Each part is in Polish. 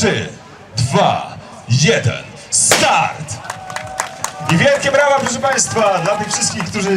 3, 2, 1, start! I wielkie brawa, proszę Państwa, dla tych wszystkich, którzy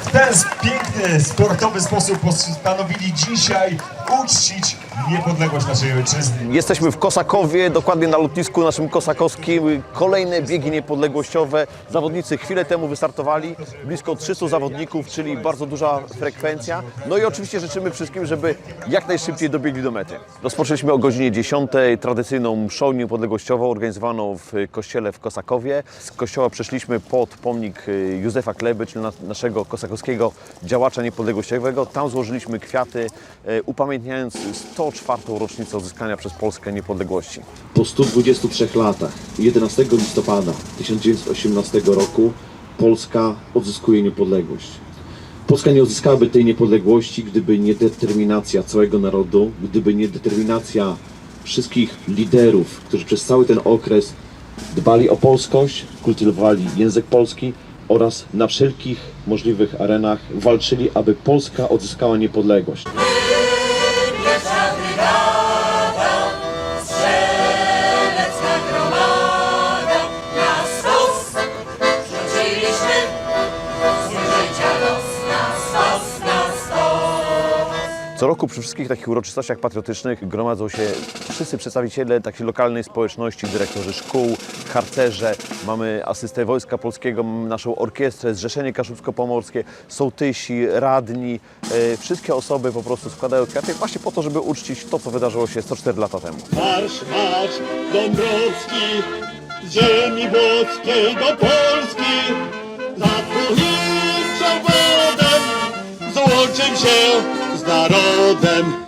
w ten piękny, sportowy sposób postanowili dzisiaj uczcić niepodległość naszej ojczyzny. Jesteśmy w Kosakowie, dokładnie na lotnisku naszym kosakowskim. Kolejne biegi niepodległościowe. Zawodnicy chwilę temu wystartowali. Blisko 300 zawodników, czyli bardzo duża frekwencja. No i oczywiście życzymy wszystkim, żeby jak najszybciej dobiegli do mety. Rozpoczęliśmy o godzinie 10 tradycyjną mszą niepodległościową organizowaną w kościele w Kosakowie. Z kościoła przeszliśmy pod pomnik y, Józefa Kleby, czyli na- naszego kosakowskiego działacza niepodległościowego. Tam złożyliśmy kwiaty, y, upamiętniając 104. rocznicę odzyskania przez Polskę niepodległości. Po 123 latach, 11 listopada 1918 roku, Polska odzyskuje niepodległość. Polska nie odzyskałaby tej niepodległości, gdyby nie determinacja całego narodu, gdyby nie determinacja wszystkich liderów, którzy przez cały ten okres dbali o polskość, kultywowali język polski oraz na wszelkich możliwych arenach walczyli, aby Polska odzyskała niepodległość. Co roku przy wszystkich takich uroczystościach patriotycznych gromadzą się wszyscy przedstawiciele takiej lokalnej społeczności, dyrektorzy szkół, harcerze, mamy asystę Wojska Polskiego, naszą orkiestrę, Zrzeszenie Kaszubsko-Pomorskie, sołtysi, radni. E, wszystkie osoby po prostu składają kwiaty właśnie po to, żeby uczcić to, co wydarzyło się 104 lata temu. Marsz, marsz Dąbrowski ziemi włoskiej do Polski za przewodem złączył się narodem.